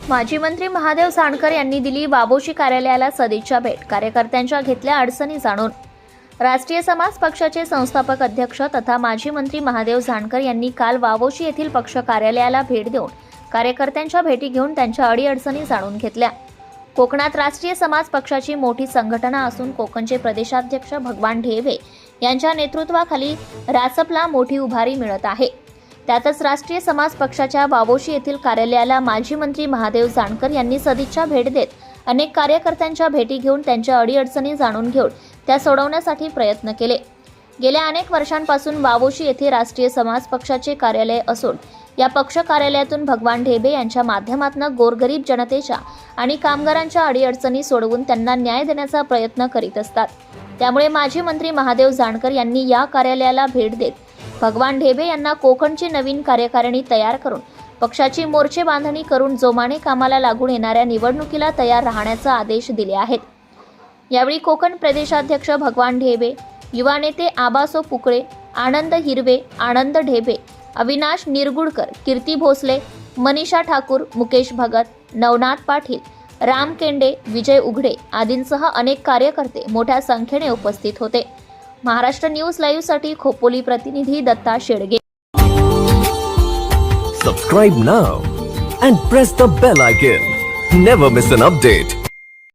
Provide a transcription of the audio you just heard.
माजी मंत्री महादेव जानकर यांनी दिली बाबोशी कार्यालयाला सदिच्छा भेट. कार्यकर्त्यांच्या घेतल्या अडचणी जाणून. राष्ट्रीय समाज पक्षाचे संस्थापक अध्यक्ष तथा माजी मंत्री महादेव झाणकर यांनी काल वावोशी येथील पक्ष कार्यालयाला भेट देऊन कार्यकर्त्यांच्या भेटी घेऊन त्यांच्या अडीअडचणी जाणून घेतल्या. कोकणात राष्ट्रीय समाज पक्षाची मोठी संघटना असून कोकणचे प्रदेशाध्यक्ष भगवान ढेवे यांच्या नेतृत्वाखाली रासपला मोठी उभारी मिळत आहे. त्यातच राष्ट्रीय समाज पक्षाच्या बाबोशी येथील कार्यालयाला माजी मंत्री महादेव जानकर यांनी सदिच्छा भेट देत अनेक कार्यकर्त्यांच्या भेटी घेऊन त्यांच्या अडीअडचणी जाणून घेऊन त्या सोडवण्यासाठी प्रयत्न केले. गेल्या अनेक वर्षांपासून वावोशी येथे राष्ट्रीय समाज पक्षाचे कार्यालय असून या पक्ष कार्यालयातून भगवान ढेबे यांच्या माध्यमातून गोरगरीब जनतेच्या आणि कामगारांच्या अडीअडचणी सोडवून त्यांना न्याय देण्याचा प्रयत्न करीत असतात. त्यामुळे माजी मंत्री महादेव जानकर यांनी या कार्यालयाला भेट देत भगवान ढेबे यांना कोकणची नवीन कार्यकारिणी तयार करून पक्षाची मोर्चे बांधणी करून जोमाने कामाला लागून येणाऱ्या निवडणुकीला तयार राहण्याचा आदेश दिले आहेत. यावेळी कोकण प्रदेशाध्यक्ष भगवान ढेबे युवा नेते आबासो पुकळे आनंद हिरवे आनंद ढेबे अविनाश निरगुडकर कीर्ती भोसले मनीषा ठाकूर मुकेश भगत नवनाथ पाटील राम केंडे विजय उघडे आदींसह अनेक कार्यकर्ते मोठ्या संख्येने उपस्थित होते. महाराष्ट्र न्यूज लाईव्हसाठी खोपोली प्रतिनिधी Datta Shedge. Subscribe now and press the bell icon never miss an update